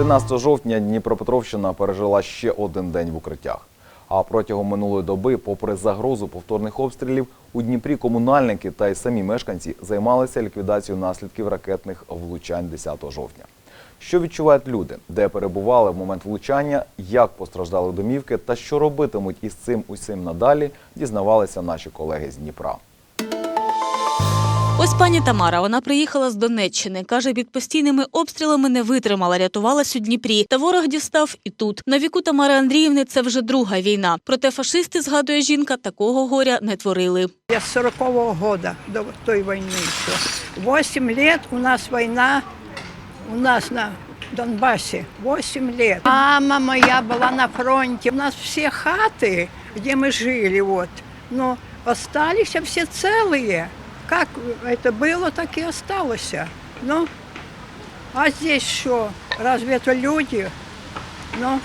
11 жовтня Дніпропетровщина пережила ще один день в укриттях. А протягом минулої доби, попри загрозу повторних обстрілів, у Дніпрі комунальники та й самі мешканці займалися ліквідацією наслідків ракетних влучань 10 жовтня. Що відчувають люди, де перебували в момент влучання, як постраждали домівки та що робитимуть із цим усім надалі, дізнавалися наші колеги з Дніпра. Ось пані Тамара. Вона приїхала з Донеччини. Каже, під постійними обстрілами не витримала, рятувалась у Дніпрі. Та ворог дістав і тут. На віку Тамари Андріївни це вже друга війна. Проте фашисти, згадує жінка, такого горя не творили. Я с 40-го года до той войны еще. Восемь лет у нас война, у нас на Донбассе. Восемь лет. Мама моя была на фронте. У нас все хаты, где мы жили, вот, но остались все целые. Как это было, так и осталось. Ну, а здесь что? Разве это люди? Ну,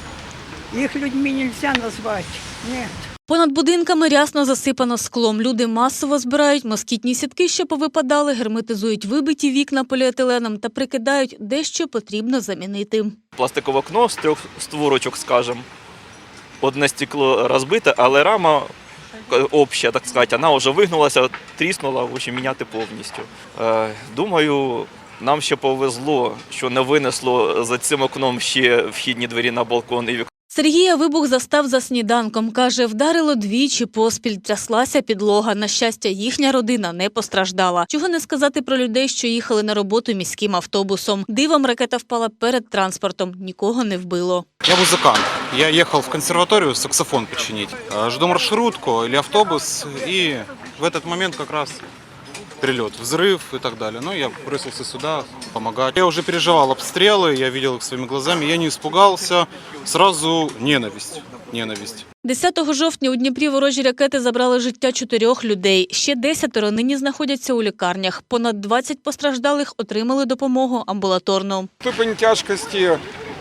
их людьми нельзя назвать. Нет. Понад будинками рясно засипано склом. Люди масово збирають москітні сітки, що повипадали, герметизують вибиті вікна поліетиленом та прикидають, де що потрібно замінити. пластикове окно з трьох створочок, скажем. Одне стекло розбите, але рама е, обща, так сказати, вона вже вигнулася, тріснула, в общем, міняти повністю. Е, Думаю, нам ще повезло, що не винесло за цим окном ще вхідні двері на балкон і вікно. Сергія вибух застав за сніданком. Каже, вдарило двічі поспіль, тряслася підлога. На щастя, їхня родина не постраждала. Чого не сказати про людей, що їхали на роботу міським автобусом. Дивом ракета впала перед транспортом, нікого не вбило. Я музыкант. Я ехал в консерваторию саксофон починить. Э, Жду маршрутку или автобус, и в этот момент как раз прилет, взрыв и так далее. Ну, я бросился сюда помогать. Я уже переживал обстрелы, я видел их своими глазами, я не испугался. Сразу ненависть, ненависть. 10 жовтня у Дніпрі ворожі ракети забрали життя чотирьох людей. Ще десятеро нині знаходяться у лікарнях. Понад 20 постраждалих отримали допомогу амбулаторно. Ступень тяжкості е,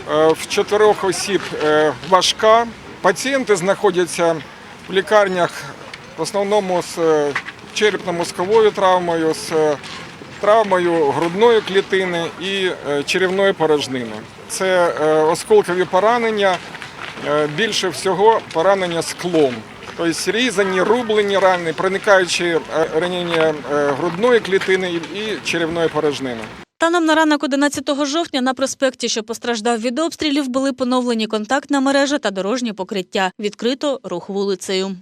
в чотирьох осіб е, важка. Пацієнти знаходяться в лікарнях в основному з е, черепно-мозковою травмою, з е, травмою грудної клітини і е, черевної порожнини. Це е, осколкові поранення, е, більше всього поранення склом. Тобто різані, рублені рани, проникаючі е, ранення е, грудної клітини і- черевної порожнини. Станом на ранок 11 жовтня на проспекті, що постраждав від обстрілів, були поновлені контактна мережа та дорожнє покриття. Відкрито рух вулицею.